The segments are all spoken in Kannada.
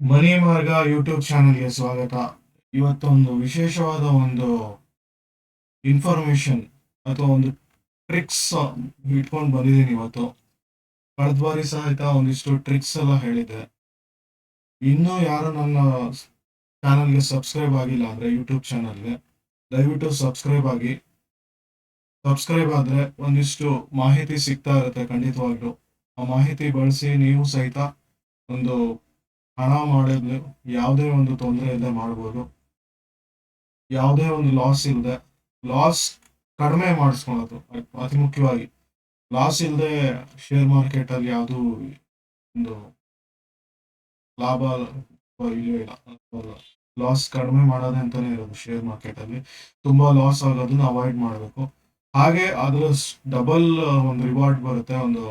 ಮನಿ ಮಾರ್ಗ ಯೂಟ್ಯೂಬ್ ಚಾನೆಲ್ಗೆ ಸ್ವಾಗತ. ಇವತ್ತೊಂದು ವಿಶೇಷವಾದ ಒಂದು ಇನ್ಫಾರ್ಮೇಶನ್ ಅಥವಾ ಒಂದು ಟ್ರಿಕ್ಸ್ ಇಟ್ಕೊಂಡು ಬಂದಿದ್ದೀನಿ ಇವತ್ತು. ಕಳೆದ ಬಾರಿ ಸಹಿತ ಒಂದಿಷ್ಟು ಟ್ರಿಕ್ಸ್ ಎಲ್ಲ ಹೇಳಿದೆ ಇನ್ನೂ ಯಾರು ನನ್ನ ಚಾನಲ್ಗೆ ಸಬ್ಸ್ಕ್ರೈಬ್ ಆಗಿಲ್ಲ ಅಂದರೆ ಯೂಟ್ಯೂಬ್ ಚಾನಲ್ಗೆ, ದಯವಿಟ್ಟು ಸಬ್ಸ್ಕ್ರೈಬ್ ಆಗಿ. ಸಬ್ಸ್ಕ್ರೈಬ್ ಆದರೆ ಒಂದಿಷ್ಟು ಮಾಹಿತಿ ಸಿಗ್ತಾ ಇರುತ್ತೆ ಖಂಡಿತವಾಗ್ಲೂ. ಆ ಮಾಹಿತಿ ಬಳಸಿ ನೀವು ಸಹಿತ ಒಂದು ಹಣ ಮಾಡಿದ್ರೆ ಯಾವುದೇ ಒಂದು ತೊಂದರೆ ಇಲ್ಲದೆ ಮಾಡ್ಬೋದು. ಯಾವುದೇ ಒಂದು ಲಾಸ್ ಇಲ್ಲದೆ ಲಾಸ್ ಕಡಿಮೆ ಮಾಡಿಸ್ಕೊಳ್ಳೋದು ಅತಿ ಮುಖ್ಯವಾಗಿ. ಲಾಸ್ ಇಲ್ಲದೆ ಶೇರ್ ಮಾರ್ಕೆಟ್ ಅಲ್ಲಿ ಯಾವುದು ಒಂದು ಲಾಭ ಇಲ್ಲ. ಲಾಸ್ ಕಡಿಮೆ ಮಾಡೋದೇ ಅಂತಾನೆ ಇರೋದು ಶೇರ್ ಮಾರ್ಕೆಟ್ ಅಲ್ಲಿ. ತುಂಬಾ ಲಾಸ್ ಆಗೋದನ್ನ ಅವಾಯ್ಡ್ ಮಾಡಬೇಕು. ಹಾಗೆ ಅದ್ರ ಡಬಲ್ ಒಂದು ರಿವಾರ್ಡ್ ಬರುತ್ತೆ, ಒಂದು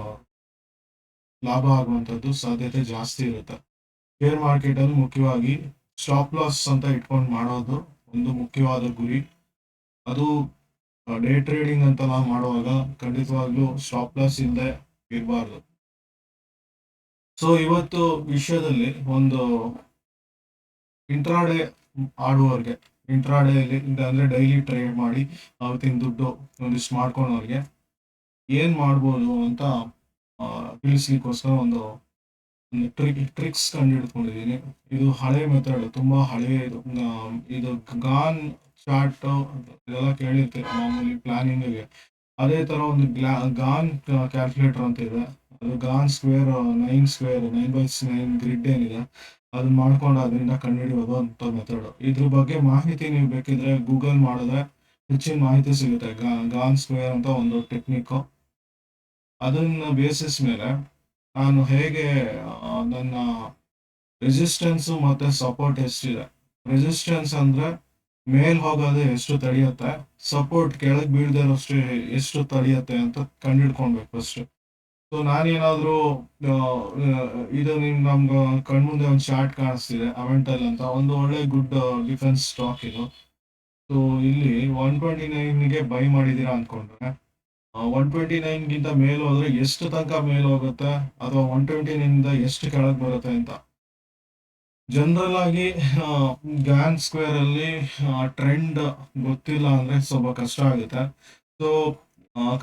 ಲಾಭ ಆಗುವಂಥದ್ದು ಸಾಧ್ಯತೆ ಜಾಸ್ತಿ ಇರುತ್ತೆ. ಶೇರ್ ಮಾರ್ಕೆಟ್ ಅಲ್ಲಿ ಮುಖ್ಯವಾಗಿ ಸ್ಟಾಪ್ ಲಾಸ್ ಅಂತ ಇಟ್ಕೊಂಡು ಮಾಡೋದು ಒಂದು ಮುಖ್ಯವಾದ ಗುರಿ. ಅದು ಡೇ ಟ್ರೇಡಿಂಗ್ ಅಂತ ನಾವು ಮಾಡುವಾಗ ಖಂಡಿತವಾಗ್ಲೂ ಸ್ಟಾಪ್ ಲಾಸ್ ಇಲ್ಲದೆ ಇರಬಾರ್ದು. ಸೊ ಇವತ್ತು ವಿಷಯದಲ್ಲಿ ಒಂದು ಇಂಟ್ರಾಡೇ ಆಡುವವ್ರಿಗೆ ಇಂಟ್ರಾಡೇ ಅಂದ್ರೆ ಡೈಲಿ ಟ್ರೇಡ್ ಮಾಡಿ ಅವತ್ತಿನ ದುಡ್ಡು ಒಂದಿಷ್ಟು ಮಾಡ್ಕೊಳೋರಿಗೆ ಏನ್ ಮಾಡ್ಬೋದು ಅಂತ ತಿಳಿಸ್ಲಿಕ್ಕೋಸ್ಕರ ಒಂದು ಟ್ರಿಕ್ಸ್ ಕಂಡು ಹಿಡ್ಕೊಂಡಿದ್ದೀನಿ ಇದು ಹಳೆ ಮೆಥಡ್ ತುಂಬಾ ಹಳೆ ಇದು. ಇದು ಗಾನ್ ಚಾರ್ಟ್ ಇದೆಲ್ಲ ಕೇಳಿರ್ತೀವಿ ಮಾಮೂಲಿ ಪ್ಲಾನಿಂಗಿಗೆ ಅದೇ ತರ ಒಂದು ಗಾನ್ ಕ್ಯಾಲ್ಕುಲೇಟರ್ ಅಂತ ಇದೆ. ಅದು Gann square nine square nine by nine grid ಏನಿದೆ. ಅದನ್ನ ಮಾಡ್ಕೊಂಡು ಅದರಿಂದ ಕಂಡುಹಿಡಿಯೋದು ಅಂತ ಮೆಥಡ್ ಇದ್ರ ಬಗ್ಗೆ ಮಾಹಿತಿ ನೀವು ಬೇಕಿದ್ರೆ ಗೂಗಲ್ ಮಾಡಿದ್ರೆ ಹೆಚ್ಚಿನ ಮಾಹಿತಿ ಸಿಗುತ್ತೆ. ಗಾನ್ ಸ್ಕ್ವೇರ್ ಅಂತ ಒಂದು ಟೆಕ್ನಿಕ್ ಅದನ್ನ ಬೇಸಿಸ್ ಮೇಲೆ ನಾನು ಹೇಗೆ ನನ್ನ ರೆಸಿಸ್ಟೆನ್ಸ್ ಮತ್ತೆ ಸಪೋರ್ಟ್ ಎಷ್ಟಿದೆ ರೆಸಿಸ್ಟೆನ್ಸ್ ಅಂದ್ರೆ ಮೇಲ್ ಹೋಗೋದು ಎಷ್ಟು ತಡೆಯುತ್ತೆ ಸಪೋರ್ಟ್ ಕೆಳಗೆ ಬೀಳದೆ ಇರೋಷ್ಟು ಎಷ್ಟು ತಡೆಯುತ್ತೆ ಅಂತ ಕಂಡಿಡ್ಕೊಬೇಕು ಫಸ್ಟ್ ಸೊ ನಾನೇನಾದ್ರೂ ಇದು ನಿಮ್, ನಮ್ಗೆ ಕಣ್ಮುಂದೆ ಒಂದು ಶಾರ್ಟ್ ಕಾಣಿಸ್ತಿದೆ ಅವೆಂಟಲ್ ಅಂತ. ಒಂದು ಒಳ್ಳೆ ಗುಡ್ ಡಿಫೆನ್ಸ್ ಸ್ಟಾಕ್ ಇದು. ಸೊ ಇಲ್ಲಿ ಒನ್ ಟ್ವೆಂಟಿ ನೈನ್ಗೆ ಬೈ ಮಾಡಿದ್ದೀರಾ ಅನ್ಕೊಂಡ್ರೆ ಒನ್ ಟ್ವೆಂಟಿ ಗಿಂತ ಮೇಲ್ ಹೋದ್ರೆ ಎಷ್ಟು ತನಕ ಮೇಲ್ ಹೋಗುತ್ತೆ? ಅಥವಾ ಒನ್ ಟ್ವೆಂಟಿ ನೈನ್ ಎಷ್ಟು ಕೆಳಗೆ ಬರುತ್ತೆ ಅಂತ? ಜನರಲ್ ಆಗಿ ಗ್ಯಾನ್ ಸ್ಕ್ವೇರ್ ಅಲ್ಲಿ ಟ್ರೆಂಡ್ ಗೊತ್ತಿಲ್ಲ ಅಂದ್ರೆ ಸ್ವಲ್ಪ ಕಷ್ಟ ಆಗುತ್ತೆ. ಸೊ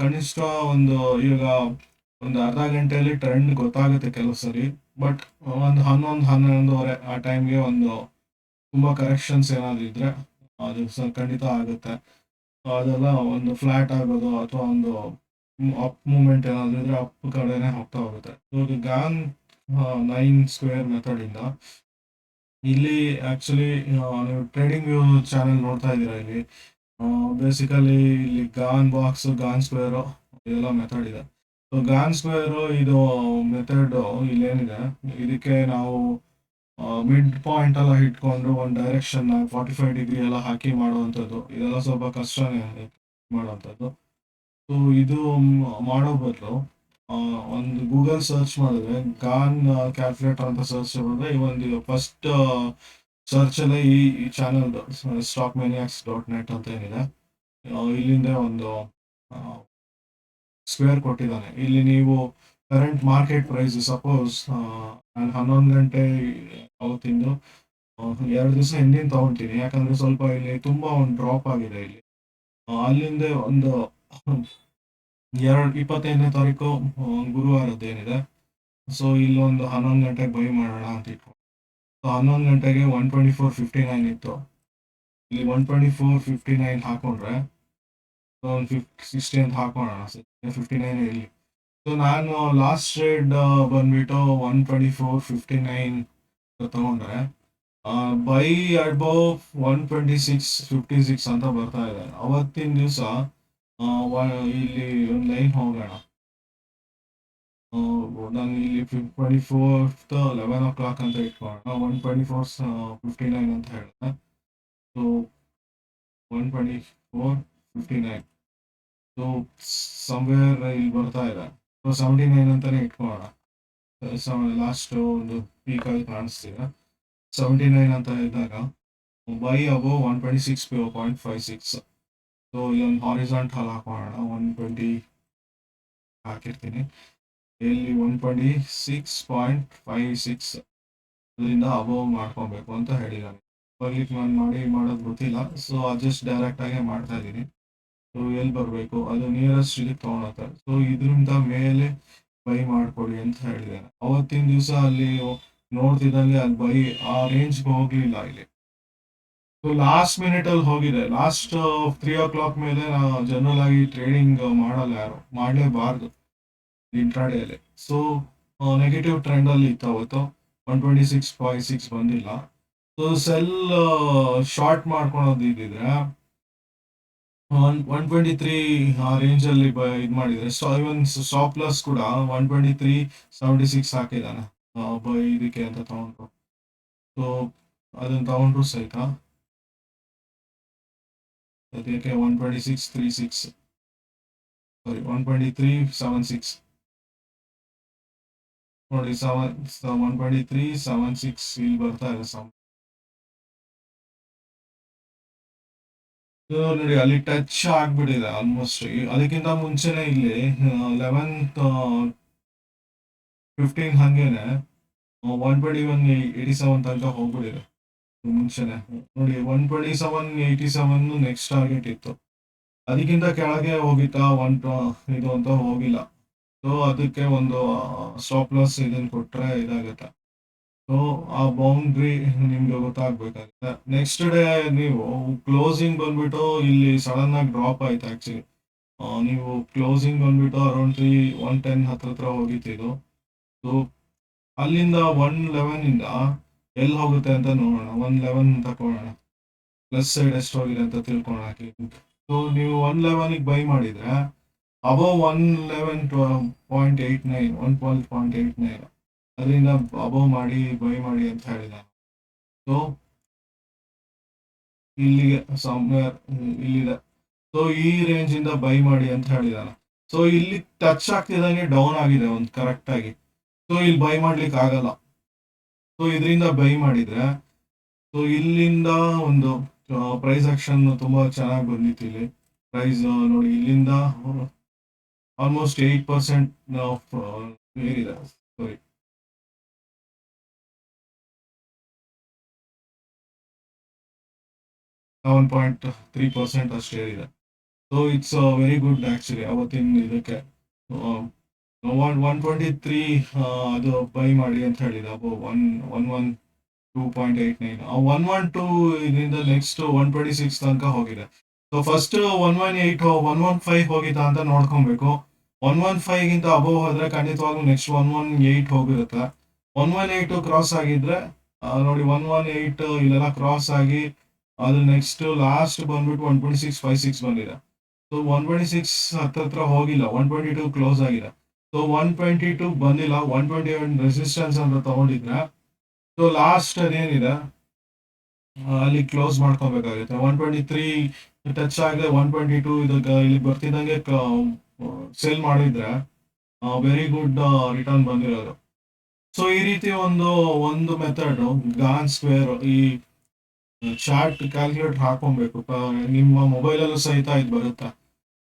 ಕನಿಷ್ಠ ಒಂದು, ಈಗ ಒಂದು ಅರ್ಧ ಗಂಟೆಯಲ್ಲಿ ಟ್ರೆಂಡ್ ಗೊತ್ತಾಗುತ್ತೆ ಕೆಲವು ಸರಿ. ಬಟ್ ಒಂದು ಹನ್ನೊಂದು, ಹನ್ನೊಂದುವರೆ ಆ ಟೈಮ್ಗೆ ಒಂದು ತುಂಬಾ ಕರೆಕ್ಷನ್ಸ್ ಏನಾದ್ರು ಇದ್ರೆ ಅದು ಖಂಡಿತ ಆಗುತ್ತೆ. ಅದೆಲ್ಲ ಒಂದು ಫ್ಲಾಟ್ ಆಗೋದು ಅಥವಾ ಒಂದು ಅಪ್ ಮೂಮೆಂಟ್ ಏನಾದ್ರು ಇದ್ರೆ ಅಪ್ ಕಡೆನೆ ಹೋಗ್ತಾ ಹೋಗುತ್ತೆ. ಇವಾಗ ಗಾನ್ ನೈನ್ ಸ್ಕ್ವೇರ್ ಮೆಥಡ್ ಇಂದ ಇಲ್ಲಿ ಆಕ್ಚುಲಿ ನೀವು ಟ್ರೇಡಿಂಗ್ ವ್ಯೂ ಚಾನೆಲ್ ನೋಡ್ತಾ ಇದ್ದೀರಾ ಇಲ್ಲಿ. ಬೇಸಿಕಲಿ ಇಲ್ಲಿ ಗಾನ್ ಬಾಕ್ಸ್ ಗಾನ್ ಸ್ಕ್ವೇರ್ ಇದೆಲ್ಲ ಮೆಥಡ್ ಇದೆ. ಸೊ ಗಾನ್ ಸ್ಕ್ವೇರ್ ಇದು ಮೆಥಡ್ ಇಲ್ಲಿ ಏನಿದೆ ಇದಕ್ಕೆ ನಾವು ಮಿಡ್ ಪಾಯಿಂಟ್ ಎಲ್ಲ ಇಟ್ಕೊಂಡು ಒಂದು ಡೈರೆಕ್ಷನ್ ಫಾರ್ಟಿ ಫೈವ್ ಡಿಗ್ರಿ ಎಲ್ಲ ಹಾಕಿ ಮಾಡುವಂಥದ್ದು. ಇದೆಲ್ಲ ಸ್ವಲ್ಪ ಕಷ್ಟನೇ ಮಾಡುವಂಥದ್ದು. ಸೊ ಇದು ಮಾಡೋ ಬದಲು ಒಂದು ಗೂಗಲ್ ಸರ್ಚ್ ಮಾಡಿದ್ರೆ ಗಾನ್ ಕ್ಯಾಲ್ಕುಲೇಟರ್ ಅಂತ ಸರ್ಚ್ ಮಾಡಿದ್ರೆ ಈ ಒಂದು ಫಸ್ಟ್ ಸರ್ಚ್ ಅಲ್ಲೇ ಈ channel Stock Maniacs dot net ಅಂತ ಏನಿದೆ ಇಲ್ಲಿಂದ ಒಂದು ಸ್ಕ್ವೇರ್ ಕೊಟ್ಟಿದ್ದಾನೆ. ಇಲ್ಲಿ ನೀವು ಕರೆಂಟ್ ಮಾರ್ಕೆಟ್ ಪ್ರೈಸ್ ಸಪೋಸ್ ನಾನು ಹನ್ನೊಂದು ಗಂಟೆ ಅವತ್ತಿಂದು ಎರಡು ದಿವಸ ಹಿಂದಿನ ತಗೊಂತೀನಿ. ಯಾಕಂದ್ರೆ ಸ್ವಲ್ಪ ಇಲ್ಲಿ ತುಂಬಾ ಒಂದು ಡ್ರಾಪ್ ಆಗಿದೆ ಇಲ್ಲಿ. ಅಲ್ಲಿಂದ ಒಂದು ಎರಡು, ಇಪ್ಪತ್ತೈದನೇ ತಾರೀಕು ಗುರುವಾರದ ಗುರುವಾರದ್ದು ಏನಿದೆ. ಸೊ ಇಲ್ಲೊಂದು ಹನ್ನೊಂದು ಗಂಟೆಗೆ ಬೈ ಮಾಡೋಣ ಅಂತ ಇಟ್ಕೊಂಡು. ಸೊ ಹನ್ನೊಂದು ಗಂಟೆಗೆ one twenty four fifty nine ಇತ್ತು. ಇಲ್ಲಿ one twenty four fifty nine ಹಾಕೊಂಡ್ರೆ, ಒಂದು ಫಿಫ್ಟಿ ಸಿಕ್ಸ್ಟಿ ಅಂತ ಹಾಕೋಣ. ಫಿಫ್ಟಿ ನೈನ್ ಇಲ್ಲಿ. ಸೊ ನಾನು ಲಾಸ್ಟ್ ಟ್ರೇಡ್ ಬಂದ್ಬಿಟ್ಟು one twenty four fifty nine ತಗೊಂಡ್ರೆ buy above one twenty six fifty six ಅಂತ ಬರ್ತಾ ಇದೆ. ಅವತ್ತಿನ ದಿವಸ ಇಲ್ಲಿ ಒಂದು ಲೈನ್ ಹೋಗೋಣ. ನಾನು ಇಲ್ಲಿ twenty fourth eleven o'clock ಅಂತ ಇಟ್ಕೊಳ್ಳೋಣ. One twenty four fifty nine ಅಂತ ಹೇಳಿದೆ. So one twenty four fifty nine so somewhere ಇಲ್ಲಿ ಬರ್ತಾ ಇದೆ. ಸೊ ಸೆವೆಂಟಿ ನೈನ್ ಅಂತಾನೆ ಇಟ್ಕೊಳ್ಳೋಣ. ಲಾಸ್ಟ್ ಒಂದು ಪೀಕ್ ಆಗಿ ಕಾಣಿಸ್ತಿದೆ. ಸೆವೆಂಟಿ ನೈನ್ ಅಂತ ಇದ್ದಾಗ buy above one twenty six point five six so ಇಲ್ಲೊಂದು ಹಾಲ್ ಹಾಕೋಣ. ಒನ್ ಟ್ವೆಂಟಿ ಹಾಕಿರ್ತೀನಿ. ಇಲ್ಲಿ one twenty six point five six ಅದರಿಂದ ಅಬೋವ್ ಮಾಡ್ಕೊಬೇಕು ಅಂತ ಹೇಳಿದ್ದಾನೆ ಬರ್ಲಿಕ್ಕೆ ನಾನು ಮಾಡಿ, ಮಾಡೋದು ಗೊತ್ತಿಲ್ಲ. ಸೊ ಜಸ್ಟ್ ಡೈರೆಕ್ಟಾಗೆ ಮಾಡ್ತಾ ಇದ್ದೀನಿ. ಎಲ್ಲಿ ಬರಬೇಕು? ಅದು ನಿಯರೆಸ್ಟ್ ಇದಕ್ಕೆ ತೊಗೊಳತ್ತಾರೆ ಸೊ ಇದರಿಂದ ಮೇಲೆ ಬೈ ಮಾಡ್ಕೊಳ್ಳಿ ಅಂತ ಹೇಳಿದ್ದೇನೆ ಅವತ್ತಿನ ದಿವಸ ಅಲ್ಲಿ ನೋಡ್ತಿದ್ದಂಗೆ ಅಲ್ಲಿ ಬೈ ಆ ರೇಂಜ್ಗೆ ಹೋಗ್ಲಿಲ್ಲ ಇಲ್ಲಿ. ಸೊ ಲಾಸ್ಟ್ ಮಿನಿಟ್ ಅಲ್ಲಿ ಹೋಗಿದೆ. ಲಾಸ್ಟ್ ತ್ರೀ ಓ ಕ್ಲಾಕ್ ಮೇಲೆ ಜನರಲ್ ಆಗಿ ಟ್ರೇಡಿಂಗ್ ಮಾಡಲ್ಲ ಯಾರು? ಮಾಡಲೇಬಾರ್ದು ಇಂಟ್ರಾಡೇಲಿ ಸೊ ನೆಗೆಟಿವ್ ಟ್ರೆಂಡ್ ಅಲ್ಲಿ ಇತ್ತು ಅವತ್ತು. One twenty six five six ಬಂದಿಲ್ಲ ಸೊ ಸೆಲ್ ಶಾರ್ಟ್ ಮಾಡ್ಕೊಳೋದು ಇದ್ದಿದ್ರೆ ಒನ್ ಒನ್ ಟ್ವೆಂಟಿ ತ್ರೀ ಆ ರೇಂಜಲ್ಲಿ ಇದು ಮಾಡಿದ್ರೆ, ಸೊ ಇವನ್ ಸ್ಟಾಪ್ ಲಾಸ್ ಕೂಡ one twenty three seventy six ಹಾಕಿದಾನೆ buy ಇದಕ್ಕೆ ಅಂತ ತಗೊಂಡ್ರು. ಸೊ ಅದನ್ನ ತಗೊಂಡ್ರು ಸಹಿತ. ಅದಕ್ಕೆ one twenty six three six sorry one twenty three seven six ನೋಡಿ seven one twenty three seven six ಇಲ್ಲಿ ಬರ್ತಾ ಇದೆ ಸಮ್ ನೋಡಿ, ಅಲ್ಲಿ ಟಚ್ ಆಗ್ಬಿಟ್ಟಿದೆ ಆಲ್ಮೋಸ್ಟ್ ಅದಕ್ಕಿಂತ ಮುಂಚೆನೆ ಇಲ್ಲಿ ಲೆವೆಂತ್ ಫಿಫ್ಟೀನ್ ಹಂಗೇನೆ one twenty one eighty seven ತನಕ ಹೋಗ್ಬಿಟ್ಟಿದೆ. ಮುಂಚೆನೆ. ನೋಡಿ one twenty seven eighty seven next target ಇತ್ತು. ಅದಕ್ಕಿಂತ ಕೆಳಗೆ ಹೋಗಿತ್ತಾ ಒನ್ ಇದು ಅಂತ ಹೋಗಿಲ್ಲ. ಸೊ ಅದಕ್ಕೆ ಒಂದು ಸ್ಟಾಪ್ ಲಾಸ್ ಇದನ್ನು ಕೊಟ್ರೆ ಇದಾಗುತ್ತೆ. ಸೊ ಆ ಬೌಂಡ್ರಿ ನಿಮ್ಗೆ ಗೊತ್ತಾಗ್ಬೇಕಾಗಿದೆ ನೆಕ್ಸ್ಟ್ ಡೇ ನೀವು ಕ್ಲೋಸಿಂಗ್ ಬಂದ್ಬಿಟ್ಟು ಇಲ್ಲಿ ಸಡನ್ ಆಗಿ ಡ್ರಾಪ್ ಆಯ್ತು ಆಕ್ಚುಲಿ ನೀವು ಕ್ಲೋಸಿಂಗ್ ಬಂದ್ಬಿಟ್ಟು ಅರೌಂಡ್ ತ್ರೀ ಒನ್ ಟೆನ್ ಹತ್ರ ಹತ್ರ ಹೋಗಿತ್ತು ಇದು. ಸೊ ಅಲ್ಲಿಂದ ಒನ್ ಲೆವೆನ್ ಇಂದ ಎಲ್ಲಿ ಹೋಗುತ್ತೆ ಅಂತ ನೋಡೋಣ. ಒನ್ ಲೆವೆನ್ ತಕೊಳ್ಳೋಣ ಪ್ಲಸ್ ಸೈಡ್ ಎಷ್ಟು ಹೋಗಿದೆ ಅಂತ ತಿಳ್ಕೊಳ್ಳೋಣ ಸೊ ನೀವು ಒನ್ ಲೆವೆನಿಗೆ ಬೈ ಮಾಡಿದ್ರೆ above one eleven point eight nine one twelve point eight nine ಅದರಿಂದ ಅಬೋ ಮಾಡಿ, ಬೈ ಮಾಡಿ ಅಂತ ಹೇಳಿದ. ಸೊ ಇಲ್ಲಿಗೆ ಸಮ್ವೇರ್ ಇಲ್ಲಿದೆ. ಸೊ ಈ ರೇಂಜ್ ಇಂದ ಬೈ ಮಾಡಿ ಅಂತ ಹೇಳಿದಾನೆ. ಸೊ ಇಲ್ಲಿ ಟಚ್ ಆಗ್ತಿದಂಗೆ ಡೌನ್ ಆಗಿದೆ ಒಂದು ಕರೆಕ್ಟ್ ಆಗಿ. ಸೊ ಇಲ್ಲಿ ಬೈ ಮಾಡ್ಲಿಕ್ಕೆ ಆಗಲ್ಲ. ಸೊ ಇದರಿಂದ ಬೈ ಮಾಡಿದ್ರೆ ಸೊ ಇಲ್ಲಿಂದ ಒಂದು ಪ್ರೈಸ್ ಆಕ್ಷನ್ ತುಂಬಾ ಚೆನ್ನಾಗಿ ಬಂದಿತ್ತು ಇಲ್ಲಿ. ಪ್ರೈಸ್ ನೋಡಿ, ಇಲ್ಲಿಂದ ಆಲ್ಮೋಸ್ಟ್ ಏಯ್ಟ್ ಪರ್ಸೆಂಟ್ ಏರಿದೆ. Sorry seven point three percent ಅಷ್ಟು ಏರಿದೆ so it's very good actually ಅವತ್ತಿನ ಇದಕ್ಕೆ. ಒನ್ ಒನ್ ಟ್ವೆಂಟಿ ತ್ರೀ ಅದು ಬೈ ಮಾಡಿ ಅಂತ ಹೇಳಿದ. One one one two point eight nine one one two ಇದರಿಂದ ನೆಕ್ಸ್ಟ್ ಒನ್ ಟ್ವೆಂಟಿ ಸಿಕ್ಸ್ ತನಕ ಹೋಗಿದೆ. So first one one eight one one five ಹೋಗಿತ್ತಾ ಅಂತ ನೋಡ್ಕೊಬೇಕು. ಒನ್ ಒನ್ ಫೈವ್ ಗಿಂತ ಅಬೋವ್ ಹೋದ್ರೆ ಖಂಡಿತವಾಗ್ಲೂ ನೆಕ್ಸ್ಟ್ ಒನ್ ಒನ್ ಏಯ್ಟ್ ಹೋಗಿರುತ್ತೆ. ಒನ್ ಒನ್ ಏಯ್ಟ್ ಕ್ರಾಸ್ ಆಗಿದ್ರೆ ನೋಡಿ ಒನ್ ಒನ್ ಏಯ್ಟ್ ಇಲ್ಲೆಲ್ಲ ಕ್ರಾಸ್ ಆಗಿ ಅದು ನೆಕ್ಸ್ಟ್ ಲಾಸ್ಟ್ ಬಂದ್ಬಿಟ್ಟು one twenty six five six ಬಂದಿದೆ. ಸೊ ಒನ್ ಟ್ವೆಂಟಿ ಸಿಕ್ಸ್ ಹತ್ತತ್ರ ಹೋಗಿಲ್ಲ ಒನ್ ಟ್ವೆಂಟಿ ಟೂ ಕ್ಲೋಸ್ ಆಗಿದೆ ಸೊ ಒನ್ ಟ್ವೆಂಟಿ ಟೂ ಬಂದಿಲ್ಲ ಒನ್ ಟ್ವೆಂಟಿ ಒನ್ ರೆಸಿಸ್ಟೆನ್ಸ್ ಅಂತ ತಗೊಂಡಿದ್ರೆ ಸೊ ಲಾಸ್ಟ್ ಅದೇನಿದೆ? ಅಲ್ಲಿ ಕ್ಲೋಸ್ ಮಾಡ್ಕೊಬೇಕಾಗುತ್ತೆ. ಒನ್ ಟ್ವೆಂಟಿ ತ್ರೀ ಟಚ್ ಆಗದೆ ಒನ್ ಟ್ವೆಂಟಿ ಟು ಇದಕ್ಕೆ ಇಲ್ಲಿ ಬರ್ತಿದ್ದಂಗೆ ಸೇಲ್ ಮಾಡಿದ್ರೆ ವೆರಿ ಗುಡ್ ರಿಟರ್ನ್ ಬಂದಿರೋದು. ಸೊ ಈ ರೀತಿ ಒಂದು ಒಂದು ಮೆಥಡ್ ಗಾನ್ ಸ್ಕ್ವೇರ್ ಈ ಚಾರ್ಟ್ ಕ್ಯಾಲ್ಕುಲೇಟ್ ಹಾಕೊಬೇಕು. ನಿಮ್ಮ ಮೊಬೈಲಲ್ಲೂ ಸಹಿತ ಇದು ಬರುತ್ತೆ?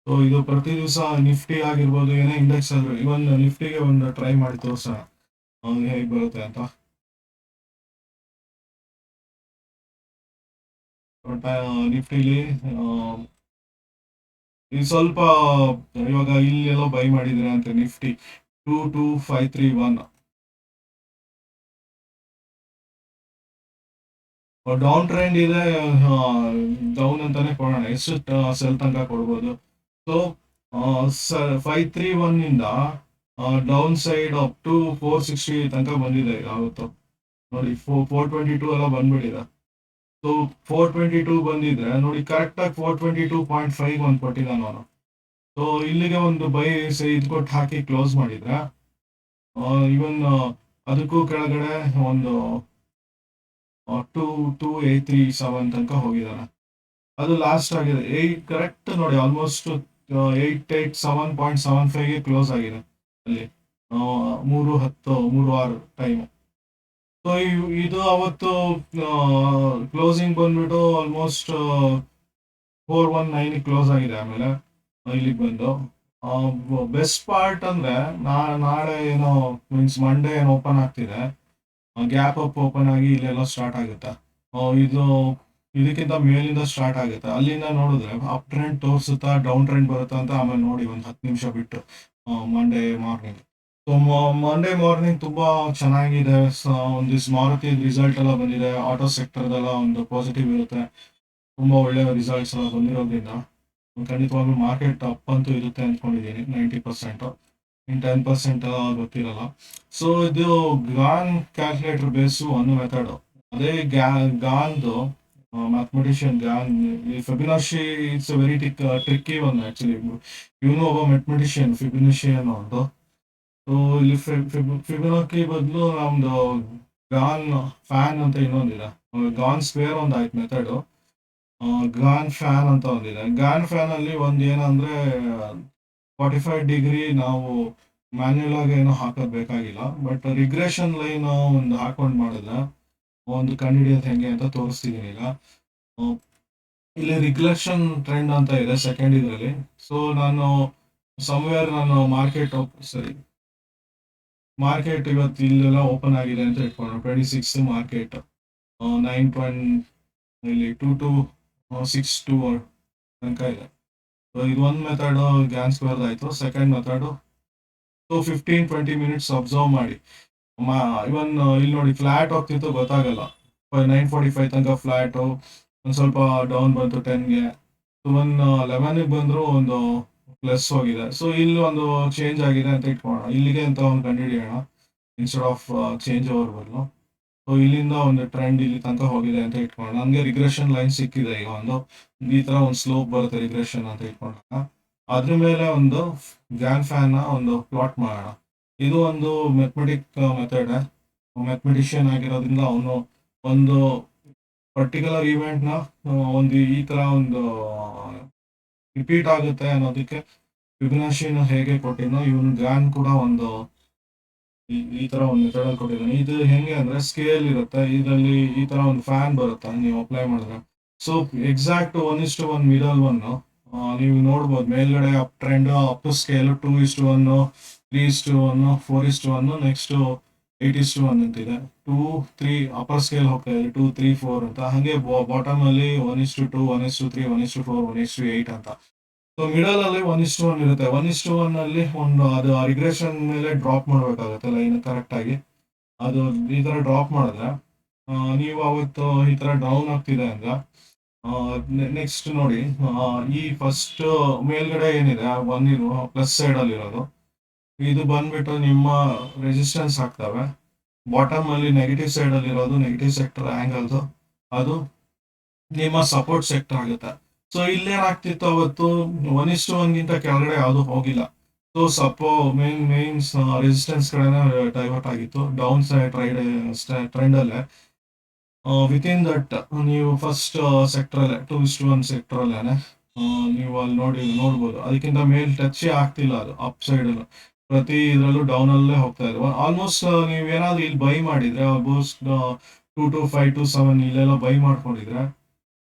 ಸೊ ಇದು ಪ್ರತಿ ದಿವಸ ನಿಫ್ಟಿ ಆಗಿರ್ಬೋದು, ಏನೇ ಇಂಡೆಕ್ಸ್ ಆದ್ರೂ ಇವನ್ ನಿಫ್ಟಿಗೆ ಒಂದು ಟ್ರೈ ಮಾಡಿ ತೋರ್ಸೋಣ ಹೇಗೆ ಬರುತ್ತೆ ಅಂತ. ನಿಫ್ಟಿಲಿ ಇದು ಸ್ವಲ್ಪ, ಇವಾಗ ಇಲ್ಲೆಲ್ಲೋ ಬೈ ಮಾಡಿದ್ರೆ ಅಂತ Nifty. Two two five three one down trend ಇದೆ ಡೌನ್ ಅಂತಾನೆ ಕೊಡೋಣ. ಎಷ್ಟು ಸೆಲ್ ತನಕ ಕೊಡ್ಬೋದು. ಸೊ ಫೈವ್ ತ್ರೀ ಒನ್ ಇಂದ down side up to four sixty ತನಕ ಬಂದಿದೆ ಯಾವತ್ತು. ನೋಡಿ ಫೋರ್ ಟ್ವೆಂಟಿ ಟೂ ಎಲ್ಲ ಬಂದ್ಬಿಟ್ಟಿದೆ. ಸೊ ಫೋರ್ ಟ್ವೆಂಟಿ ಟೂ ಬಂದಿದ್ರೆ, ನೋಡಿ ಕರೆಕ್ಟ್ ಆಗಿ four twenty two point five ಒಂದು ಕೊಟ್ಟಿದ್ದಾನೆ ಅವನು. ಸೊ ಇಲ್ಲಿಗೆ ಒಂದು ಬೈ ಇದು ಕೊಟ್ಟು ಹಾಕಿ ಕ್ಲೋಸ್ ಮಾಡಿದ್ರೆ ಇವನ್ ಅದಕ್ಕೂ ಕೆಳಗಡೆ ಒಂದು two two eight three seven ತನಕ ಹೋಗಿದ್ದಾನೆ. ಅದು ಲಾಸ್ಟ್ ಆಗಿದೆ. ಏಯ್ಟ್ ಕರೆಕ್ಟ್ ನೋಡಿ almost eight eight seven point seven ಫೈವ್ಗೆ close ಆಗಿದೆ ಅಲ್ಲಿ. ಮೂರು ಹತ್ತು, ಮೂರು ಆರು ಟೈಮ್ ಸೊ ಇದು ಅವತ್ತು ಕ್ಲೋಸಿಂಗ್ ಬಂದ್ಬಿಟ್ಟು almost four one nine close ಆಗಿದೆ ಆಮೇಲೆ. ಇಲ್ಲಿಗೆ ಬಂದು. ಬೆಸ್ಟ್ ಪಾರ್ಟ್ ಅಂದ್ರೆ ನಾಳೆ ಏನೋ ಮೀನ್ಸ್ ಮಂಡೇ ಏನು ಓಪನ್ ಆಗ್ತಿದೆ. ಗ್ಯಾಪ್ ಅಪ್ ಓಪನ್ ಆಗಿ ಇಲ್ಲೆಲ್ಲ ಸ್ಟಾರ್ಟ್ ಆಗುತ್ತೆ? ಇದು, ಇದಕ್ಕಿಂತ ಮೇಲಿಂದ ಸ್ಟಾರ್ಟ್ ಆಗುತ್ತೆ? ಅಲ್ಲಿಂದ ನೋಡಿದ್ರೆ ಅಪ್ ಟ್ರೆಂಡ್ ತೋರಿಸುತ್ತಾ ಡೌನ್ ಟ್ರೆಂಡ್ ಬರುತ್ತಾ ಅಂತ ಆಮೇಲೆ ನೋಡಿ ಒಂದು ಹತ್ತು ನಿಮಿಷ ಬಿಟ್ಟು Monday morning so Monday morning ತುಂಬಾ ಚೆನ್ನಾಗಿದೆ. ಒಂದು ಮಾರುತಿ ರಿಸಲ್ಟ್ ಎಲ್ಲ ಬಂದಿದೆ. ಆಟೋ ಸೆಕ್ಟರ್ದೆಲ್ಲ ಒಂದು ಪಾಸಿಟಿವ್ ಇರುತ್ತೆ. ತುಂಬಾ ಒಳ್ಳೆಯ ರಿಸಲ್ಟ್ಸ್ ಎಲ್ಲ ಬಂದಿರೋದ್ರಿಂದ, ಖಂಡಿತವಾಗ್ಲೂ ಮಾರ್ಕೆಟ್ ಅಪ್ ಅಂತೂ ಇರುತ್ತೆ ಅಂದ್ಕೊಂಡಿದ್ದೀನಿ ninety percent in ten percent ಗೊತ್ತಿರಲ್ಲ. ಸೊ ಇದು ಗಾನ್ ಕ್ಯಾಲ್ಕುಲೇಟರ್ ಬೇಸು ಅನ್ನೋ ಮೆಥಡ್ ಅದೇ ಗ್ಯಾ, ಗಾನ್ದು ಮ್ಯಾಥಮೆಟಿಷಿಯನ್ ಗಾನ್ ಈ Fibonacci it's very tick tricky one actually ಇವನು ಒಬ್ಬ ಮ್ಯಾಥಮೆಟಿಷಿಯನ್ ಫಿಬಿನಿಷಿಯನ್ ಒಂದು ಸೊ ಇಲ್ಲಿ ಫಿಬಿನಾಕಿ ಬದಲು ನಮ್ದು ಗಾನ್ ಫ್ಯಾನ್ ಅಂತ ಇನ್ನೊಂದಿದೆ. ಗಾನ್ ಸ್ಕ್ವೇರ್ ಒಂದು ಆಯ್ತು ಮೆಥಡು ಗಾನ್ ಫ್ಯಾನ್ ಅಂತ ಒಂದಿದೆ. ಗಾನ್ ಫ್ಯಾನ್ ಅಲ್ಲಿ ಒಂದ್ ಏನಂದ್ರೆ ಫಾರ್ಟಿ ಫೈವ್ ಡಿಗ್ರಿ ನಾವು ಮ್ಯಾನ್ಯಲ್ ಆಗಿ ಏನೋ ಹಾಕೋದ್ ಬೇಕಾಗಿಲ್ಲ ಬಟ್ ರಿಗ್ರೆಷನ್ ಲೈನ್ ಒಂದು ಹಾಕೊಂಡು ಮಾಡಿದ್ರೆ ಒಂದು ಕಂಡುಹಿಡಿಯೋದು ಹೆಂಗೆ ಅಂತ ತೋರಿಸ್ತಿದ್ದೀನಿ ಈಗ. ಇಲ್ಲಿ ರಿಗ್ರೆಷನ್ ಟ್ರೆಂಡ್ ಅಂತ ಇದೆ ಸೆಕೆಂಡ್ ಇದರಲ್ಲಿ. ಸೊ ನಾನು ಸಮ್ವೇರ್ ನಾನು ಮಾರ್ಕೆಟ್ ಸರಿ ಮಾರ್ಕೆಟ್ ಇವತ್ತು ಇಲ್ಲೆಲ್ಲ ಓಪನ್ ಆಗಿದೆ ಅಂತ ಇಟ್ಕೊಂಡು. Twenty six market nine point ಇಲ್ಲಿ ಟೂ ಟು ಸಿಕ್ಸ್ ಟು ತನಕ ಇದೆ. ಇದು ಒಂದು ಮೆಥಡ್ ಗ್ಯಾನ್ ಸ್ಕ್ವೇರ್ ಆಯಿತು. Second method so fifteen twenty minutes observe ಮಾಡಿ. ಇವನ್ ಇಲ್ಲಿ ನೋಡಿ ಫ್ಲಾಟ್ ಹೋಗ್ತಿತ್ತು, ಗೊತ್ತಾಗಲ್ಲ. ನೈನ್ ಫಾರ್ಟಿ ಫೈವ್ ತನಕ ಫ್ಲಾಟು ಒಂದು ಸ್ವಲ್ಪ ಡೌನ್ ಬಂತು ಟೆನ್ಗೆ ಒನ್ ಲೆವೆನ್ಗೆ ಬಂದರೂ ಒಂದು ಪ್ಲಸ್ ಹೋಗಿದೆ. ಸೊ ಇಲ್ಲಿ ಒಂದು ಚೇಂಜ್ ಆಗಿದೆ ಅಂತ ಇಟ್ಕೊಳ್ಳೋಣ ಇಲ್ಲಿಗೆ ಅಂತ ಒಂದು ಕಂಡುಹಿಡಿಯೋಣ. ಇನ್ಸ್ಟೆಡ್ ಆಫ್ ಚೇಂಜ್ ಓವರ್ ಬದಲು ಸೊ ಇಲ್ಲಿಂದ ಒಂದು ಟ್ರೆಂಡ್ ಇಲ್ಲಿ ತನಕ ಹೋಗಿದೆ ಅಂತ ಇಟ್ಕೊಂಡು ನನಗೆ ರಿಗ್ರೆಷನ್ ಲೈನ್ ಸಿಕ್ಕಿದೆ ಈಗ ಒಂದು, ಈ ತರ ಒಂದು ಸ್ಲೋಪ್ ಬರುತ್ತೆ ರಿಗ್ರೆಷನ್ ಅಂತ ಇಟ್ಕೊಂಡಾಗ ಅದ್ರ ಮೇಲೆ ಒಂದು ಗ್ಯಾನ್ ಫ್ಯಾನ್ ಒಂದು ಪ್ಲಾಟ್ ಮಾಡೋಣ. ಇದು ಒಂದು ಮೆಥಮೆಟಿಕ್ ಮೆಥಡ್ ಮ್ಯಾಥಮೆಟಿಷಿಯನ್ ಆಗಿರೋದ್ರಿಂದ ಅವನು ಒಂದು ಪರ್ಟಿಕ್ಯುಲರ್ ಇವೆಂಟ್ನ ಒಂದು ಈ ತರ ಒಂದು ರಿಪೀಟ್ ಆಗುತ್ತೆ ಅನ್ನೋದಕ್ಕೆ ಫಿಬಿನಾಶಿನ ಹೇಗೆ ಕೊಟ್ಟಿದ್ನೋ, ಇವನು ಗ್ಯಾನ್ ಕೂಡ ಒಂದು ಈ- ತರ ಒಂದು ಮೆಥಡ್ ಅಲ್ಲಿ ಕೊಟ್ಟಿದ್ದಾನೆ. ಇದು ಹೆಂಗೆ ಅಂದ್ರೆ ಸ್ಕೇಲ್ ಇರುತ್ತೆ. ಇದರಲ್ಲಿ ಈ ತರ ಒಂದು ಫ್ಯಾನ್ ಬರುತ್ತೆ? ನೀವು ಅಪ್ಲೈ ಮಾಡಿದ್ರೆ. ಸೊ ಎಕ್ಸಾಕ್ಟ್ ಒನ್ ಇಷ್ಟು ಒನ್ ಮಿಡಲ್ ಒನ್ ನೀವು ನೋಡ್ಬೋದು. ಮೇಲ್ಗಡೆ up trend up scale two ಇಷ್ಟು ಒನ್ ತ್ರೀ ಇಷ್ಟು ಒನ್ ಫೋರ್ ಇಷ್ಟು ಒನ್ ನೆಕ್ಸ್ಟ್ ಏಟ್ ಇಷ್ಟು ಒನ್ ಅಂತಿದೆ. ಟೂ ತ್ರೀ ಅಪರ್ ಸ್ಕೇಲ್ ಹೋಗ್ತಾ ಇದೆ. ಟೂ ತ್ರೀ ಫೋರ್ ಅಂತ. ಹಾಗೆ ಬಾಟಮ್ ಅಲ್ಲಿ ಒನ್ ಇಷ್ಟು ಟೂ ಒನ್ ಇಷ್ಟು ತ್ರೀ ಒನ್ ಇಷ್ಟು ಫೋರ್ ಒನ್ ಇಷ್ಟು ಏಟ್ ಅಂತ. ಸೊ ಮಿಡಲ್ ಅಲ್ಲಿ ಒನ್ ಇಷ್ಟು ಒನ್ ಇರುತ್ತೆ. ಒನ್ ಇಷ್ಟು ಒನ್ ಅಲ್ಲಿ ಒಂದು ಅದು ರಿಗ್ರೆಷನ್ ಮೇಲೆ ಡ್ರಾಪ್ ಮಾಡಬೇಕಾಗುತ್ತೆ ಲೈನ್ ಕರೆಕ್ಟ್ ಆಗಿ. ಅದು ಈ ತರ ಡ್ರಾಪ್ ಮಾಡಿದ್ರೆ ನೀವು ಅವತ್ತು ಈ ತರ ಡೌನ್ ಆಗ್ತಿದೆ ಅಂದ್ರೆ ನೆಕ್ಸ್ಟ್ ನೋಡಿ ಈ ಫಸ್ಟ್ ಮೇಲ್ಗಡೆ ಏನಿದೆ ಒನ್ ಇರು ಪ್ಲಸ್ ಸೈಡ್ ಅಲ್ಲಿ ಇರೋದು, ಇದು ಬಂದ್ಬಿಟ್ಟು ನಿಮ್ಮ ರೆಸಿಸ್ಟೆನ್ಸ್ ಆಗ್ತವೆ. ಬಾಟಮ್ ಅಲ್ಲಿ ನೆಗೆಟಿವ್ ಸೈಡ್ ಅಲ್ಲಿ ಇರೋದು ನೆಗೆಟಿವ್ ಸೆಕ್ಟರ್ ಆಂಗಲ್ಸ್ ಅದು ನಿಮ್ಮ ಸಪೋರ್ಟ್ ಸೆಕ್ಟರ್ ಆಗುತ್ತೆ. ಸೊ ಇಲ್ಲೇನಾಗ್ತಿತ್ತು ಅವತ್ತು. ಒನ್ ಇಷ್ಟು ಒನ್ಗಿಂತ ಕೆಳಗಡೆ ಯಾವುದು ಹೋಗಿಲ್ಲ. So support main main resistance ಕಡೆನೇ ಡೈವರ್ಟ್ ಆಗಿತ್ತು. ಡೌನ್ ಸೈಡ್ ಟ್ರೈಡ್ ಟ್ರೆಂಡ್ ಅಲ್ಲೇ. ವಿತ್ ಇನ್ ದಟ್ ನೀವು ಫಸ್ಟ್ ಸೆಕ್ಟರ್ ಅಲ್ಲೇ ಟೂ ಇಷ್ಟು ಒನ್ ಸೆಕ್ಟರ್ ಅಲ್ಲೇನೆ. ನೀವು ಅಲ್ಲಿ ನೋಡಿ, ನೋಡ್ಬೋದು. ಅದಕ್ಕಿಂತ ಮೇಲ್ ಟಚ್ ಆಗ್ತಿಲ್ಲ ಅದು ಅಪ್ ಸೈಡ್ ಪ್ರತಿ ಇದರಲ್ಲೂ ಡೌನ್ ಅಲ್ಲೇ ಹೋಗ್ತಾ ಇದ್ರು ಆಲ್ಮೋಸ್ಟ್ ನೀವು ಏನಾದ್ರು ಇಲ್ಲಿ ಬೈ ಮಾಡಿದ್ರೆ almost two two five two seven ಇಲ್ಲೆಲ್ಲ ಬೈ ಮಾಡ್ಕೊಂಡಿದ್ರೆ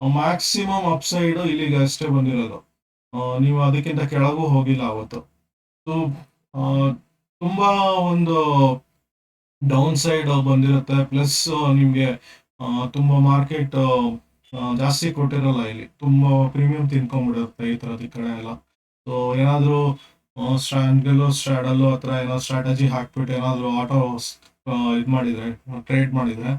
ಮ್ಯಾಕ್ಸಿಮಮ್ ಅಪ್ ಸೈಡ್ ಇಲ್ಲಿಗೆ ಅಷ್ಟೇ ಬಂದಿರೋದು. ನೀವು ಅದಕ್ಕಿಂತ ಕೆಳಗೂ ಹೋಗಿಲ್ಲ ಅವತ್ತು. ಸೊ ತುಂಬಾ ಒಂದು ಡೌನ್ ಸೈಡ್ ಬಂದಿರುತ್ತೆ ಪ್ಲಸ್ ನಿಮಗೆ ತುಂಬಾ ಮಾರ್ಕೆಟ್ ಜಾಸ್ತಿ ಕೊಟ್ಟಿರಲ್ಲ ಇಲ್ಲಿ. ತುಂಬಾ ಪ್ರೀಮಿಯಂ ತಿನ್ಕೊಂಡ್ಬಿಡುತ್ತೆ ಈ ತರದ ಈ ಕಡೆ ಎಲ್ಲ. ಸೊ ಏನಾದರೂ ಸ್ಟ್ಯಾಂಡಲ್ಲೋ ಸ್ಟ್ರಾಡಲ್ಲೋ ಹತ್ರ ಏನೋ ಸ್ಟ್ರಾಟಜಿ ಹಾಕ್ಬಿಟ್ಟು ಏನಾದರೂ ಆಟೋ ಇದು ಮಾಡಿದ್ರೆ ಟ್ರೇಡ್ ಮಾಡಿದ್ರೆ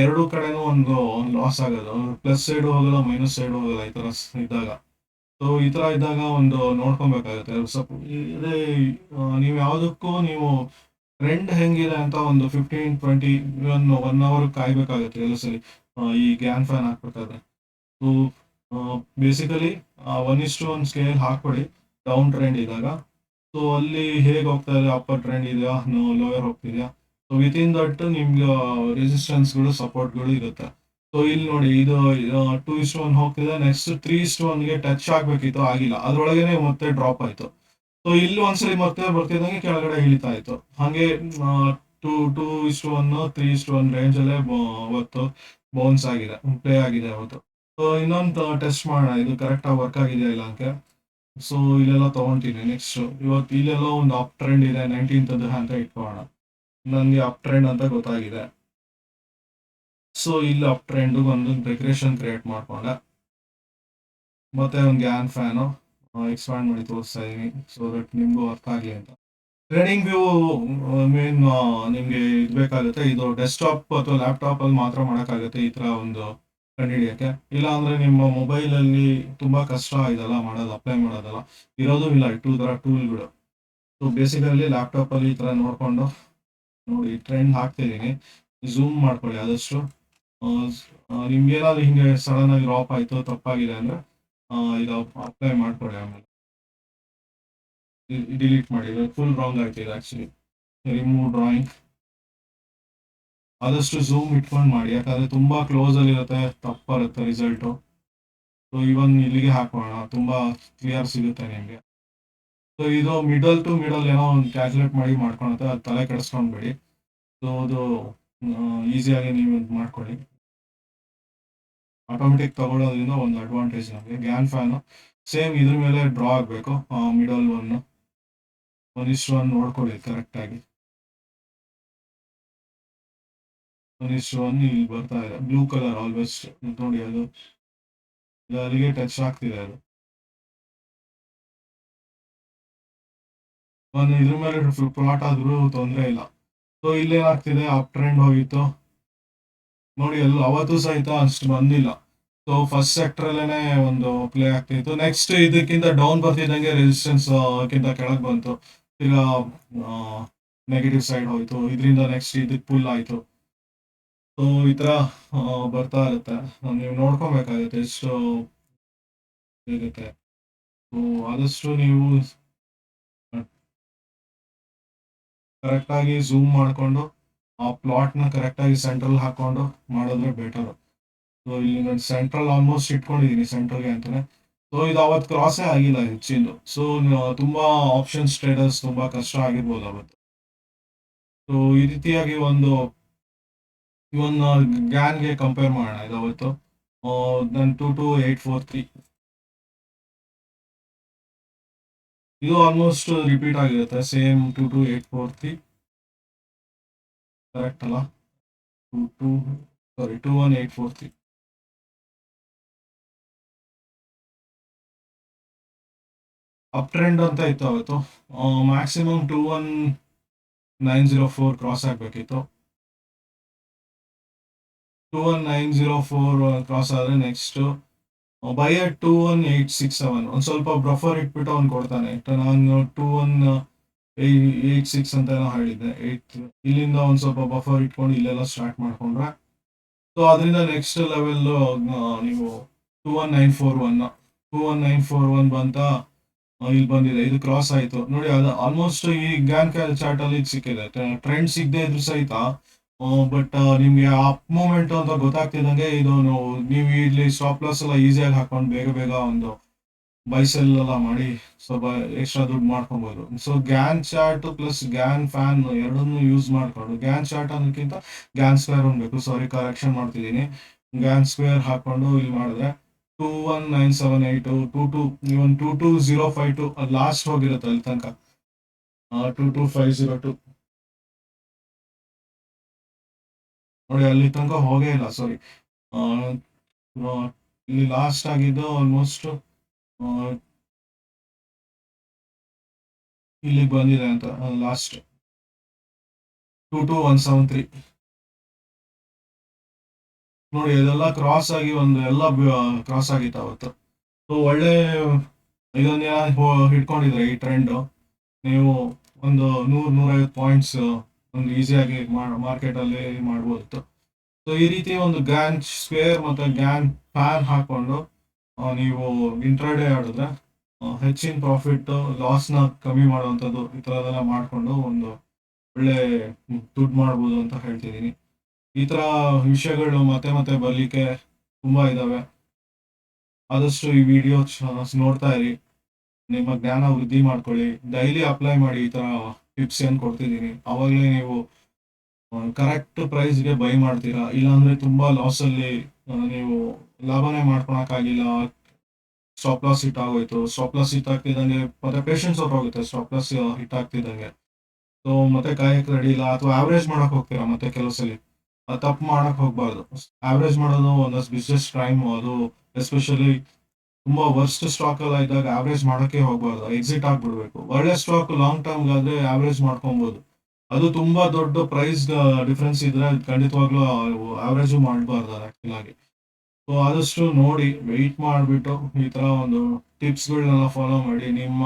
ಎರಡು ಕಡೆನೂ ಒಂದು ಲಾಸ್ ಆಗೋದು. ಪ್ಲಸ್ ಸೈಡ್ ಹೋಗಲ್ಲ ಮೈನಸ್ ಸೈಡ್ ಹೋಗಲ್ಲ ಈ ತರ ಇದ್ದಾಗ. ಸೊ ಈ ತರ ಇದ್ದಾಗ ಒಂದು ನೋಡ್ಕೊಬೇಕಾಗುತ್ತೆ. ಸಪ್ ಇದೇ ನೀವು ಯಾವುದಕ್ಕೂ ನೀವು ಟ್ರೆಂಡ್ ಹೆಂಗಿದೆ ಅಂತ ಒಂದು fifteen twenty even one hour ಕಾಯ್ಬೇಕಾಗುತ್ತೆ ಎಲ್ಲ ಸರಿ. ಈ ಗ್ಯಾನ್ ಫ್ಯಾನ್ ಹಾಕ್ಬೇಕಾದ್ರೆ ಸೊ ಬೇಸಿಕಲಿ ಒನ್ ಇಷ್ಟು ಒನ್ ಸ್ಕೇಲ್ ಹಾಕ್ಬಿಡಿ. ಡೌನ್ ಟ್ರೆಂಡ್ ಇದ್ದಾಗ. ಸೊ ಅಲ್ಲಿ ಹೇಗೆ ಹೋಗ್ತಾ ಇದೆ? ಅಪ್ಪರ್ ಟ್ರೆಂಡ್ ಇದೆಯಾ? ಲೋಯರ್ ಹೋಗ್ತಿದ್ಯಾ? ಸೊ ವಿತ್ ಇನ್ ದಟ್ ನಿಮ್ಗೆ ರೆಸಿಸ್ಟೆನ್ಸ್ಗಳು ಸಪೋರ್ಟ್ಗಳು ಇರುತ್ತೆ. ಸೊ ಇಲ್ಲಿ ನೋಡಿ, ಇದು ಟೂ ಇಸ್ಟ್ ಒನ್ ಹೋಗ್ತಿದೆ. ನೆಕ್ಸ್ಟ್ ತ್ರೀ ಇಷ್ಟು ಒನ್ಗೆ ಟಚ್ ಆಗ್ಬೇಕಿತ್ತು, ಆಗಿಲ್ಲ. ಅದ್ರೊಳಗೇನೆ ಮತ್ತೆ ಡ್ರಾಪ್ ಆಯ್ತು. ಸೊ ಇಲ್ಲಿ ಒಂದ್ಸಲಿ ಮತ್ತೆ ಬರ್ತಿದ್ದಂಗೆ ಕೆಳಗಡೆ ಇಳಿತಾ ಇತ್ತು. ಹಾಗೆ ಟೂ ಟೂ ಇಸ್ಟ್ ಒನ್ ತ್ರೀ ಇಷ್ಟು ಒನ್ ರೇಂಜ್ ಅಲ್ಲೇ ಅವತ್ತು ಬೌನ್ಸ್ ಆಗಿದೆ ಪ್ಲೇ ಆಗಿದೆ ಅವತ್ತು. ಸೊ ಇನ್ನೊಂದು ಟೆಸ್ಟ್ ಮಾಡೋಣ. ಇದು ಕರೆಕ್ಟಾಗಿ ವರ್ಕ್ ಆಗಿದೆ ಇಲ್ಲ ಅಂಕೆ ಸೊ ಇಲ್ಲೆಲ್ಲ ತಗೊಂತೀನಿ ನೆಕ್ಸ್ಟ್ ಇವತ್ತು ಇಲ್ಲೆಲ್ಲ ಒಂದು ಅಪ್ ಟ್ರೆಂಡ್ ಇದೆ ನೈನ್ಟೀನ್ತ್ ಅಂತ ಇಟ್ಕೊಳ್ಳೋಣ. ನನಗೆ ಅಪ್ ಟ್ರೆಂಡ್ ಅಂತ ಗೊತ್ತಾಗಿದೆ. ಸೊ ಇಲ್ಲಿ ಅಪ್ ಟ್ರೆಂಡ್ ಒಂದು ಡೆಕೋರೇಷನ್ ಕ್ರಿಯೇಟ್ ಮಾಡಿಕೊಂಡೆ. ಮತ್ತೆ ಒಂದು ಗ್ಯಾನ್ ಫ್ಯಾನು ಎಕ್ಸ್ಪ್ಯಾಂಡ್ ಮಾಡಿ ತೋರಿಸ್ತಾ ಇದೀನಿ. ಸೊ ದಟ್ ನಿಮಗೂ ಅರ್ಥ ಆಗಲಿ ಅಂತ. ಟ್ರೇಡಿಂಗ್ ವ್ಯೂ ಮೇನ್ ನಿಮ್ಗೆ ಇದು ಬೇಕಾಗುತ್ತೆ. ಇದು ಡೆಸ್ಕ್ಟಾಪ್ ಅಥವಾ ಲ್ಯಾಪ್ಟಾಪ್ ಅಲ್ಲಿ ಮಾತ್ರ ಮಾಡೋಕ್ಕಾಗುತ್ತೆ ಈ ತರ ಒಂದು ಕಂಡುಹಿಡಿಯೋಕ್ಕೆ. ಇಲ್ಲ ಅಂದ್ರೆ ನಿಮ್ಮ ಮೊಬೈಲ್ ಅಲ್ಲಿ ತುಂಬಾ ಕಷ್ಟ ಇದೆಲ್ಲ ಮಾಡೋದು ಅಪ್ಲೈ ಮಾಡೋದಲ್ಲ. ಇರೋದು ಇಲ್ಲ ಟೂ ತರ ಟೂಲ್ಗಳು ಸೊ ಬೇಸಿಕಲಿ ಲ್ಯಾಪ್ಟಾಪ್ ಅಲ್ಲಿ ಈ ಥರ ನೋಡ್ಕೊಂಡು ನೋಡಿ ಟ್ರೆಂಡ್ ಹಾಕ್ತಿದ್ದೀನಿ. ಝೂಮ್ ಮಾಡ್ಕೊಳ್ಳಿ ಆದಷ್ಟು. ನಿಮ್ಗೆ ಏನಾದ್ರು ಹಿಂಗೆ ಸಡನ್ ಆಗಿ ಡ್ರಾಪ್ ಆಯ್ತು, ತಪ್ಪಾಗಿದೆ ಅಂದ್ರೆ ಇದು ಅಪ್ಲೈ ಮಾಡ್ಕೊಳ್ಳಿ ಆಮೇಲೆ. ಡಿಲೀಟ್ ಮಾಡಿ. ಫುಲ್ ರಾಂಗ್ ಆಯ್ತು ಇದು ಆಕ್ಚುಲಿ ರಿಮೂವ್ ಡ್ರಾಯಿಂಗ್ ಆದಷ್ಟು ಝೂಮ್ ಇಟ್ಕೊಂಡು ಮಾಡಿ. ಯಾಕಂದ್ರೆ ತುಂಬಾ ಕ್ಲೋಸ್ ಅಲ್ಲಿ ಇರುತ್ತೆ, ತಪ್ಪಾಗುತ್ತೆ ರಿಸಲ್ಟು ಸೊ ಇವನ್ ಇಲ್ಲಿಗೆ ಹಾಕೋಣ. ತುಂಬಾ ಕ್ಲಿಯರ್ ಸಿಗುತ್ತೆ ನಿಮಗೆ. ಸೊ ಇದು ಮಿಡಲ್ ಟು ಮಿಡಲ್ ಏನೋ ಒಂದು ಕ್ಯಾಲ್ಕುಲೇಟ್ ಮಾಡಿ ಮಾಡ್ಕೊಳತ್ತೆ. ಅದು ತಲೆ ಕೆಡಿಸ್ಕೊಂಡ್ಬೇಡಿ ಸೊ ಅದು ಈಸಿಯಾಗಿ ನೀವು ಇದು ಮಾಡ್ಕೊಳ್ಳಿ. ಆಟೋಮೆಟಿಕ್ ತಗೊಳ್ಳೋದ್ರಿಂದ ಒಂದು ಅಡ್ವಾಂಟೇಜ್ ನಮಗೆ. ಗ್ಯಾನ್ ಫ್ಯಾನು ಸೇಮ್ ಇದ್ರ ಮೇಲೆ ಡ್ರಾ ಆಗಬೇಕು. ಮಿಡಲ್ ಒನ್ ಒಂದಿಷ್ಟು ನೋಡ್ಕೊಳ್ಳಿ ಕರೆಕ್ಟಾಗಿ ಒಂದಿಷ್ಟು ಒನ್ ಇಲ್ಲಿ ಬರ್ತಾ ಇದೆ. ಬ್ಲೂ ಕಲರ್ ಆಲ್ವೇಸ್ ನೋಡಿ, ಅದು ಅಲ್ಲಿಗೆ ಟಚ್ ಆಗ್ತಿದೆ ಅದು. ಒಂದು ಇದ್ರ ಮೇಲೆ ಫುಲ್ ಪ್ಲಾಟ್ ಆದ್ರೂ ತೊಂದರೆ ಇಲ್ಲ. ಸೊ ಇಲ್ಲೇನಾಗ್ತಿದೆ? ಅಪ್ ಟ್ರೆಂಡ್ ಹೋಗಿತ್ತು. ನೋಡಿ, ಎಲ್ಲ ಅವತ್ತು ಸಹಿತ ಅಷ್ಟು ಬಂದಿಲ್ಲ. ಸೊ ಫಸ್ಟ್ ಸೆಕ್ಟರ್ ಅಲ್ಲೇನೆ ಒಂದು ಪ್ಲೇ ಆಗ್ತಿತ್ತು. ನೆಕ್ಸ್ಟ್ ಇದಕ್ಕಿಂತ ಡೌನ್ ಬರ್ತಿದ್ದಂಗೆ ರೆಸಿಸ್ಟೆನ್ಸ್ ಕಿಂತ ಕೆಳಗೆ ಬಂತು. ಈಗ ನೆಗೆಟಿವ್ ಸೈಡ್ ಹೋಯ್ತು. ಇದರಿಂದ ನೆಕ್ಸ್ಟ್ ಇದಕ್ಕೆ ಪುಲ್ ಆಯ್ತು. ಸೊ ಈ ಥರ ಬರ್ತಾ ಇರುತ್ತೆ. ನೀವು ನೋಡ್ಕೊಬೇಕಾಗುತ್ತೆ ಎಷ್ಟು ಇರುತ್ತೆ. ಸೊ ಆದಷ್ಟು ನೀವು ಕರೆಕ್ಟಾಗಿ ಝೂಮ್ ಮಾಡಿಕೊಂಡು, ಆ ಪ್ಲಾಟ್ನ ಕರೆಕ್ಟಾಗಿ ಸೆಂಟ್ರಲ್ ಹಾಕೊಂಡು ಮಾಡಿದ್ರೆ ಬೆಟರ್ ಸೊ ಇಲ್ಲಿ ನಾನು ಸೆಂಟ್ರಲ್ ಆಲ್ಮೋಸ್ಟ್ ಇಟ್ಕೊಂಡಿದ್ದೀನಿ ಸೆಂಟ್ರಲ್ಗೆ ಅಂತಾನೆ. ಸೊ ಇದು ಅವತ್ತು ಕ್ರಾಸೇ ಆಗಿಲ್ಲ ಹೆಚ್ಚಿಂದು ಸೊ ತುಂಬಾ ಆಪ್ಷನ್ಸ್ ಟ್ರೇಡರ್ಸ್ ತುಂಬಾ ಕಷ್ಟ ಆಗಿರ್ಬೋದು ಅವತ್ತು. ಸೊ ಈ ರೀತಿಯಾಗಿ ಒಂದು ಇವನ್ ಗ್ಯಾನ್ಗೆ ಕಂಪೇರ್ ಮಾಡೋಣ ಇದು ಅವತ್ತು. ನನ್ನ two two eight four three ಇದು ಆಲ್ಮೋಸ್ಟ್ ರಿಪೀಟ್ ಆಗಿರುತ್ತೆ same two two eight four three correct ಅಲ್ಲ two two sorry two one eight four three up trend ಅಂತ ಇತ್ತು ಅವತ್ತು maximum two one nine zero four cross ಆಗಬೇಕಿತ್ತು two one nine zero four cross ಆದರೆ next buy two one eight six seven ಒಂದು ಸ್ವಲ್ಪ ಬ್ರಫರ್ ಇಟ್ಬಿಟ್ಟು ಅವ್ನು ಕೊಡ್ತಾನೆ. ನಾನು ಟೂ ಒನ್ ಏಯ್ಟ್ ಸಿಕ್ಸ್ ಅಂತ ಏನೋ ಹೇಳಿದ್ದೆ. ಏಯ್ಟ್ ಇಲ್ಲಿಂದ ಒಂದು ಸ್ವಲ್ಪ ಬಫರ್ ಇಟ್ಕೊಂಡು ಇಲ್ಲೆಲ್ಲ ಸ್ಟಾರ್ಟ್ ಮಾಡ್ಕೊಂಡ್ರೆ. ಸೊ ಅದರಿಂದ ನೆಕ್ಸ್ಟ್ ಲೆವೆಲ್ ನೀವು two one nine four one two one nine four one ಬಂತ ಇಲ್ಲಿ ಬಂದಿದೆ. ಇದು ಕ್ರಾಸ್ ಆಯ್ತು. ನೋಡಿ, ಅದು ಆಲ್ಮೋಸ್ಟ್ ಈ ಗ್ಯಾನ್ ಕ್ಯಾಲ್ ಚಾರ್ಟಲ್ಲಿ ಸಿಕ್ಕಿದೆ. ಟ್ರೆಂಡ್ ಸಿಗದೆ ಇದ್ರು ಸಹಿತ ಬಟ್ ನಿಮ್ಗೆ ಅಪ್ ಮೂಮೆಂಟ್ ಅಂತ ಗೊತ್ತಾಗ್ತಿದ್ದಂಗೆ ಇದು ನಾವು- ಇಲ್ಲಿ ಸ್ಟಾಪ್ ಲಾಸ್ ಎಲ್ಲ ಈಸಿಯಾಗಿ ಹಾಕೊಂಡು ಬೇಗ ಬೇಗ ಒಂದು ಬೈಸೆಲ್ ಎಲ್ಲ ಮಾಡಿ ಸ್ವಲ್ಪ ಎಕ್ಸ್ಟ್ರಾ ದುಡ್ಡು ಮಾಡ್ಕೊಬೋದು. So Gann chart plus Gann fan ಎರಡನ್ನೂ ಯೂಸ್ ಮಾಡ್ಕೊಂಡು ಗ್ಯಾನ್ ಚಾರ್ಟ್ ಅನ್ನೋಕ್ಕಿಂತ ಗ್ಯಾನ್ ಸ್ಕ್ವೇರ್ ಅನ್ಬೇಕು ಸಾರಿ ಕರೆಕ್ಷನ್ ಮಾಡ್ತಿದ್ದೀನಿ. ಗ್ಯಾನ್ ಸ್ಕ್ವೇರ್ ಹಾಕೊಂಡು ಇಲ್ಲಿ ಮಾಡಿದ್ರೆ two one nine seven eight two two even two two zero five two last ಹೋಗಿರುತ್ತೆ ಅಲ್ಲಿ ತನಕ. Two two five zero two ನೋಡಿ, ಅಲ್ಲಿ ತನಕ ಹೋಗೇ ಇಲ್ಲ ಸಾರಿ ಇಲ್ಲಿ ಲಾಸ್ಟ್ ಆಗಿದ್ದು ಆಲ್ಮೋಸ್ಟ್ ಇಲ್ಲಿಗೆ ಬಂದಿದೆ ಅಂತ last two two one seven three ನೋಡಿ, ಇದೆಲ್ಲ ಕ್ರಾಸ್ ಆಗಿ ಒಂದು, ಎಲ್ಲ ಕ್ರಾಸ್ ಆಗಿತ್ತು ಅವತ್ತು. ಸೊ ಒಳ್ಳೆ ಇದನ್ನ ಹಿಡ್ಕೊಂಡಿದ್ರೆ ಈ ಟ್ರೆಂಡ್ ನೀವು ಒಂದು ನೂರ್ ನೂರೈವತ್ತು ಪಾಯಿಂಟ್ಸ್ ಈಸಿಯಾಗಿ ಮಾರ್ಕೆಟ್ ಅಲ್ಲಿ ಮಾಡ್ಬೋದಿತ್ತು ಸೊ ಈ ರೀತಿ ಒಂದು ಗ್ಯಾನ್ ಸ್ಕ್ವೇರ್ ಮತ್ತೆ ಗ್ಯಾನ್ ಪ್ಯಾನ್ ಹಾಕೊಂಡು ನೀವು ಇಂಟ್ರಾಡೇ ಆಡಿದ್ರೆ ಹೆಚ್ಚಿನ ಪ್ರಾಫಿಟ್ ಲಾಸ್ನ ಕಮ್ಮಿ ಮಾಡುವಂಥದ್ದು ಈ ಥರದೆಲ್ಲ ಮಾಡಿಕೊಂಡು ಒಂದು ಒಳ್ಳೆ ದುಡ್ಡು ಮಾಡ್ಬೋದು ಅಂತ ಹೇಳ್ತಿದ್ದೀನಿ. ಈ ಥರ ವಿಷಯಗಳು ಮತ್ತೆ ಮತ್ತೆ ಬರಲಿಕ್ಕೆ ತುಂಬಾ ಇದಾವೆ. ಆದಷ್ಟು ಈ ವಿಡಿಯೋ ನೋಡ್ತಾ ಇರಿ. ನಿಮ್ಮ ಜ್ಞಾನ ವೃದ್ಧಿ ಮಾಡ್ಕೊಳ್ಳಿ. ಡೈಲಿ ಅಪ್ಲೈ ಮಾಡಿ ಈ ಥರ ಟಿಪ್ಸ್ ಏನು ಕೊಡ್ತಿದ್ದೀನಿ ಅವಾಗಲೇ ನೀವು ಕರೆಕ್ಟ್ ಪ್ರೈಸ್ಗೆ ಬೈ ಮಾಡ್ತೀರಾ? ಇಲ್ಲಾಂದರೆ ತುಂಬಾ ಲಾಸಲ್ಲಿ ನೀವು ಲಾಭನೇ ಮಾಡ್ಕೊಳಕ್ಕಾಗಿಲ್ಲ. ಸ್ಟಾಪ್ ಲಾಸ್ ಹಿಟ್ ಆಗೋಯ್ತು. ಸ್ಟಾಪ್ ಲಾಸ್ ಹಿಟ್ ಆಗ್ತಿದ್ದಂಗೆ, ಮತ್ತೆ ಪೇಷನ್ಸ್ ಹೊರಟೋಗುತ್ತೆ. ಸ್ಟಾಪ್ ಲಾಸ್ ಹಿಟ್ ಆಗ್ತಿದ್ದಂಗೆ. ಸೊ ಮತ್ತೆ ಕಾಯಕ್ಕೆ ರೆಡಿ ಇಲ್ಲ. ಅಥವಾ ಆವ್ರೇಜ್ ಮಾಡೋಕೆ ಹೋಗ್ತೀರಾ ಮತ್ತೆ ಕೆಲವು ಸಲ ತಪ್ಪು ಮಾಡೋಕೆ ಹೋಗ್ಬಾರ್ದು. ಆವ್ರೇಜ್ ಮಾಡೋದು ಒಂದಷ್ಟು ಬಿಸ್ನೆಸ್ ಟೈಮ್ ಅದು. ಎಸ್ಪೆಷಲಿ ತುಂಬಾ ವರ್ಸ್ಟ್ ಸ್ಟಾಕ್ ಎಲ್ಲ ಇದ್ದಾಗ ಆವ್ರೇಜ್ ಮಾಡೋಕೆ ಹೋಗ್ಬಾರ್ದು ಎಕ್ಸಿಟ್ ಆಗ್ಬಿಡ್ಬೇಕು. ಒಳ್ಳೆ ಸ್ಟಾಕ್ ಲಾಂಗ್ ಟರ್ಮ್ ಆದ್ರೆ ಆವ್ರೇಜ್ ಮಾಡ್ಕೊಬಹುದು ಅದು ತುಂಬಾ ದೊಡ್ಡ ಪ್ರೈಸ್ ಡಿಫ್ರೆನ್ಸ್ ಇದ್ರೆ ಖಂಡಿತವಾಗ್ಲೂ ಆವ್ರೇಜ್ ಮಾಡಬಾರ್ದು ಆಕ್ಚುಲ್ ಆಗಿ. ಸೊ ಆದಷ್ಟು ನೋಡಿ ವೆಯ್ಟ್ ಮಾಡಿಬಿಟ್ಟು ಈ ತರ ಒಂದು ಟಿಪ್ಸ್ಗಳನ್ನೆಲ್ಲ ಫಾಲೋ ಮಾಡಿ, ನಿಮ್ಮ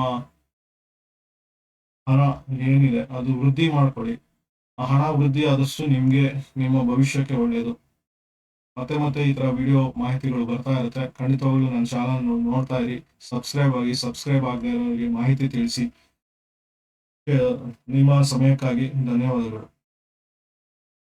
ಹಣ ಏನಿದೆ ಅದು ವೃದ್ಧಿ ಮಾಡ್ಕೊಳ್ಳಿ. ಆ ಹಣ ವೃದ್ಧಿ ಆದಷ್ಟು ನಿಮ್ಗೆ ನಿಮ್ಮ ಭವಿಷ್ಯಕ್ಕೆ ಒಳ್ಳೆಯದು ಮತ್ತೆ ಮತ್ತೆ ಈ ತರ ವಿಡಿಯೋ ಮಾಹಿತಿಗಳು ಬರ್ತಾ ಇರುತ್ತೆ. ಖಂಡಿತವಾಗ್ಲೂ ನನ್ನ ಚಾನಲ್ ನೋಡ್ತಾ ಇರಿ. ಸಬ್ಸ್ಕ್ರೈಬ್ ಆಗಿ ಸಬ್ಸ್ಕ್ರೈಬ್ ಆಗದೆ ಇರೋರಿಗೆ ಮಾಹಿತಿ ತಿಳಿಸಿ. ನಿಮ್ಮ ಸಮಯಕ್ಕಾಗಿ ಧನ್ಯವಾದಗಳು.